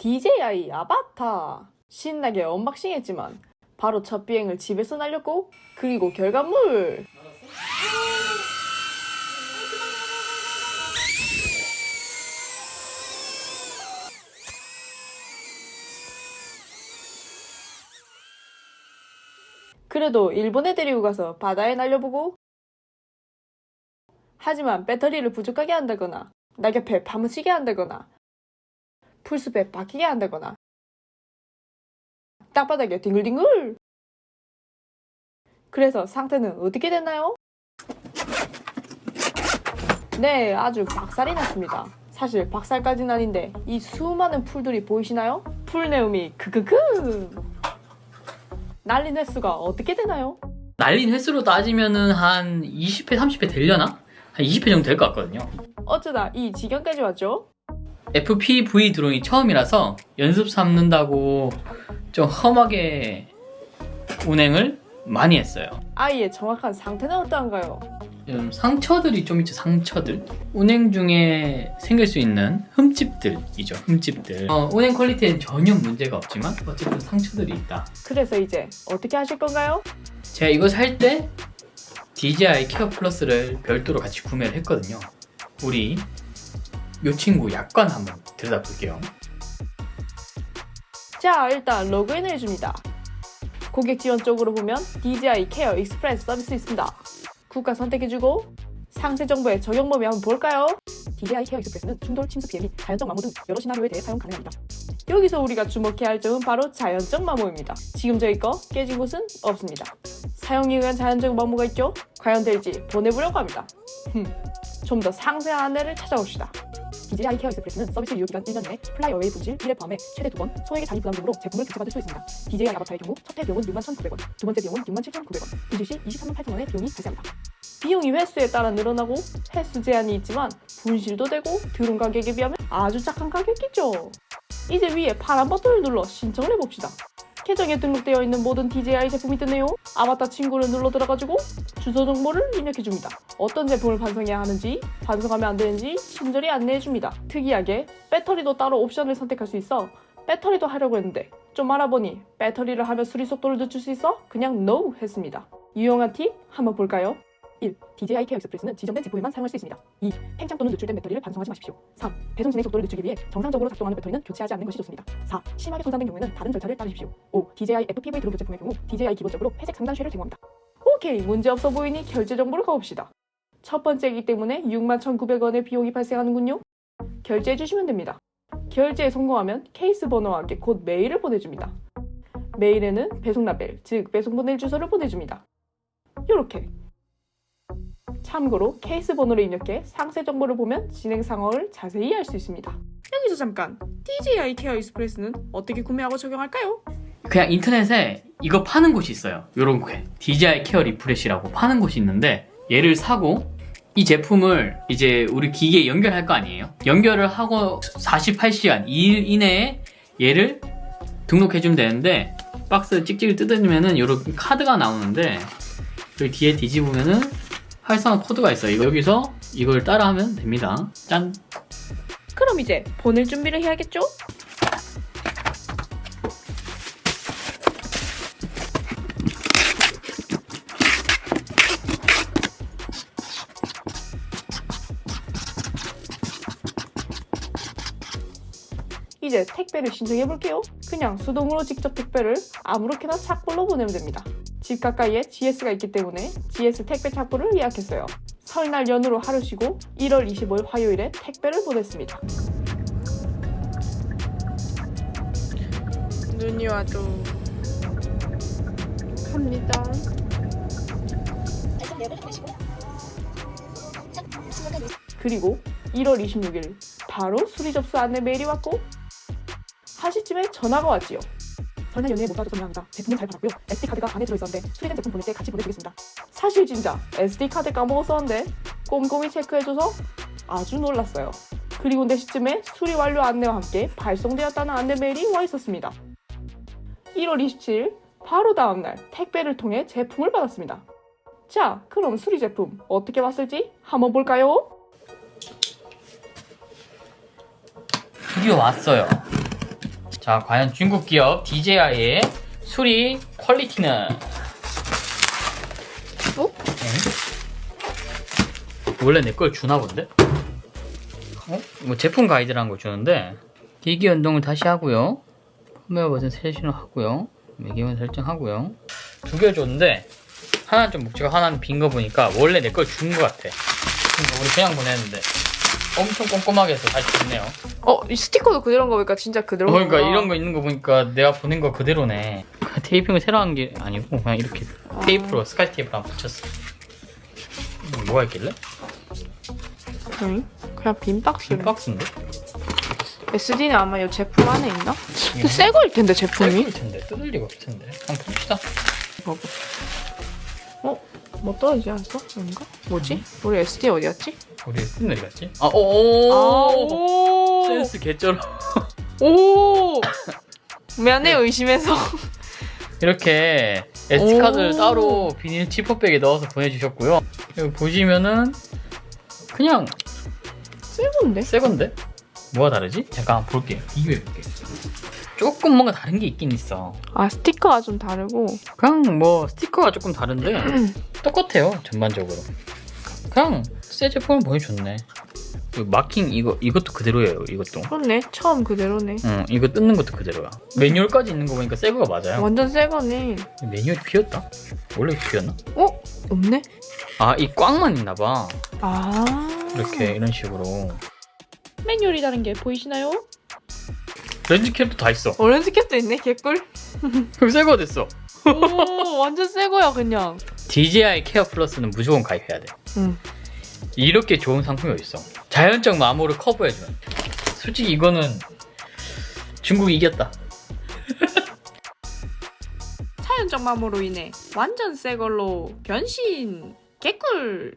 DJI 아바타. 신나게 언박싱 했지만 바로 첫 비행을 집에서 날렸고 그리고 결과물. 그래도 일본에 데리고 가서 바다에 날려보고 하지만 배터리를 부족하게 한다거나 낙엽에 파묻히게 한다거나 풀숲에 박히게 한다거나 땅바닥에 뒹굴뒹굴 그래서 상태는 어떻게 됐나요? 네, 아주 박살이 났습니다. 사실 박살까지는 아닌데 이 수많은 풀들이 보이시나요? 풀내음이 크크크 날린 횟수가 어떻게 되나요? 날린 횟수로 따지면은 한 20회, 30회 되려나? 한 20회 정도 될 것 같거든요. 어쩌다 이 지경까지 왔죠? FPV 드론이 처음이라서 연습 삼는다고 좀 험하게 운행을 많이 했어요. 아이의 정확한 상태는 어떠한가요? 좀 상처들이 좀 있죠, 상처들. 운행 중에 생길 수 있는 흠집들이죠, 흠집들. 어, 운행 퀄리티엔 전혀 문제가 없지만 어쨌든 상처들이 있다. 그래서 이제 어떻게 하실 건가요? 제가 이거 살 때 DJI 케어 플러스를 별도로 같이 구매를 했거든요. 우리 요 친구 약관 한번 들여다볼게요. 자, 일단 로그인을 해줍니다. 고객 지원 쪽으로 보면 DJI 케어 익스프레스 서비스 있습니다. 국가 선택해주고 상세 정보의 적용 범위 한번 볼까요? DJI 케어 익스프레스는 충돌, 침수 피해 및 자연적 마모 등 여러 시나리오에 대해 사용 가능합니다. 여기서 우리가 주목해야 할 점은 바로 자연적 마모입니다. 지금 저희 거 깨진 곳은 없습니다. 사용에 의한 자연적 마모가 있죠? 과연 될지 보내보려고 합니다. 좀 더 상세한 안내를 찾아봅시다. DJI 케어 익스프레스는 서비스 유효 기간 1년 내에 플라이 어웨이 분실 1회 포함해 최대 2번 소액의 자기 부담 등으로 제품을 교체받을 수 있습니다. DJI 아바타의 경우 첫 회 비용은 61,900원, 두 번째 비용은 67,900원, 분실 시 23만 8천원의 비용이 발생합니다. 비용이 횟수에 따라 늘어나고 횟수 제한이 있지만 분실도 되고 드론 가격에 비하면 아주 착한 가격이죠. 이제 위에 파란 버튼을 눌러 신청을 해봅시다. 계정에 등록되어 있는 모든 DJI 제품이 뜨네요. 아바타 친구를 눌러 들어가지고 주소 정보를 입력해줍니다. 어떤 제품을 반송해야 하는지, 반송하면 안 되는지 친절히 안내해줍니다. 특이하게 배터리도 따로 옵션을 선택할 수 있어 배터리도 하려고 했는데 좀 알아보니 배터리를 하면 수리 속도를 늦출 수 있어 그냥 NO 했습니다. 유용한 팁 한번 볼까요? 1. DJI 케어 익스프레스는 지정된 제품에만 사용할 수 있습니다. 2. 팽창 또는 노출된 배터리를 반송하지 마십시오. 3. 배송 진행 속도를 늦추기 위해 정상적으로 작동하는 배터리는 교체하지 않는 것이 좋습니다. 4. 심하게 손상된 경우에는 다른 절차를 따르십시오. 5. DJI FPV 드론 교체품의 경우 DJI 기본적으로 회색 상단 쉐를 제공합니다. 오케이, 문제 없어 보이니 결제 정보를 가봅시다. 첫 번째이기 때문에 61,900원의 비용이 발생하는군요. 결제해 주시면 됩니다. 결제에 성공하면 케이스 번호와 함께 곧 메일을 보내줍니다. 메일에는 배송 라벨, 즉 배송 보낼 주소를 보내줍니다. 이렇게 참고로 케이스 번호를 입력해 상세 정보를 보면 진행 상황을 자세히 알 수 있습니다. 여기서 잠깐 DJI 케어 익스프레스는 어떻게 구매하고 적용할까요? 그냥 인터넷에 이거 파는 곳이 있어요. 요런 게 DJI 케어 리프레시라고 파는 곳이 있는데 얘를 사고 이 제품을 이제 우리 기기에 연결할 거 아니에요? 연결을 하고 48시간 2일 이내에 얘를 등록해 주면 되는데 박스 찍찍이 뜯어주면은 요런 카드가 나오는데 여기 뒤에 뒤집으면은 활성화 코드가 있어요. 여기서 이걸 따라하면 됩니다. 짠! 그럼 이제 보낼 준비를 해야겠죠? 이제 택배를 신청해 볼게요. 그냥 수동으로 직접 택배를 아무렇게나 착불로 보내면 됩니다. 집 가까이에 GS가 있기 때문에 GS 택배 착불을 예약했어요. 설날 연휴로 하루 쉬고 1월 25일 화요일에 택배를 보냈습니다. 눈이 와도 갑니다. 그리고 1월 26일 바로 수리 접수 안내 메일이 왔고 1시쯤에 전화가 왔지요. 설날 연휴에 못 받아서 미안합니다. 제품은 잘 받았고요. SD 카드가 안에 들어있었는데 수리된 제품 보낼 때 같이 보내드리겠습니다. 사실 진짜 SD 카드 까먹었었는데 꼼꼼히 체크해줘서 아주 놀랐어요. 그리고 4시쯤에 수리 완료 안내와 함께 발송되었다는 안내 메일이 와 있었습니다. 1월 27일 바로 다음날 택배를 통해 제품을 받았습니다. 자, 그럼 수리 제품 어떻게 왔을지 한번 볼까요? 드디어 왔어요. 자, 과연 중국 기업 DJI의 수리 퀄리티는? 어? 응? 원래 내 걸 주나 본데? 어? 뭐 제품 가이드라는 걸 주는데 기기 연동을 다시 하고요. 펌웨어 버전 세신을 하고요. 매개만 설정하고요. 두 개 줬는데 하나는 좀 묵직하고 하나는 빈 거 보니까 원래 내 걸 준 거 같아. 우리 그냥 보냈는데 엄청 꼼꼼하게 해서 다시 줬네요. 어, 이 스티커도 그대로인 거 보니까 진짜 그대로. 그러니까 이런 거 있는 거 보니까 내가 보낸 거 그대로네. 테이핑을 새로 한 게 아니고 그냥 이렇게 테이프로 스카이 테이프랑 붙였어. 음, 뭐가 있길래? 응? 그냥 빈 박스를. 빈 박스인데? SD는 아마 이 제품 안에 있나? 근데 새 거일 텐데 제품이. 일 텐데 뜯을 리가 없을 텐데. 한번 봅시다. 봐봐. 어? 뭐 떨어지지 않았어? 아닌가? 뭐지? 우리 SD 어디 갔지? 우리 쓰는 어디 갔지? 아, 오, 아, 오. 센스 개쩔어. 오. 미안해 의심해서. 이렇게 SD 카드를 오. 따로 비닐 치퍼백에 넣어서 보내주셨고요. 여기 보시면은 그냥 새 건데? 새 건데? 뭐가 다르지? 잠깐 볼게요. 비교해 볼게요. 조금 뭔가 다른 게 있긴 있어. 아 스티커가 좀 다르고. 그냥 뭐 스티커가 조금 다른데 똑같아요 전반적으로. 그냥 새 제품을 보내줬네. 그 마킹 이거 이것도 그대로예요. 이것도. 그렇네. 처음 그대로네. 응 이거 뜯는 것도 그대로야. 매뉴얼까지 있는 거 보니까 새 거가 맞아요. 완전 새 거네. 매뉴얼이 비었다? 원래 비었나? 어? 없네? 아이 꽉만 있나 봐. 아. 이렇게 이런 식으로. 매뉴얼이 다른 게 보이시나요? 렌즈 캡도 다 있어. 오렌지 캡도 있네. 개꿀. 그럼 새거 됐어. 오, 완전 새 거야 그냥. DJI 케어 플러스는 무조건 가입해야 돼. 응. 이렇게 좋은 상품이 어딨어. 자연적 마모를 커버해주는. 솔직히 이거는 중국이 이겼다. 차연적 마모로 인해 완전 새 걸로 변신. 개꿀.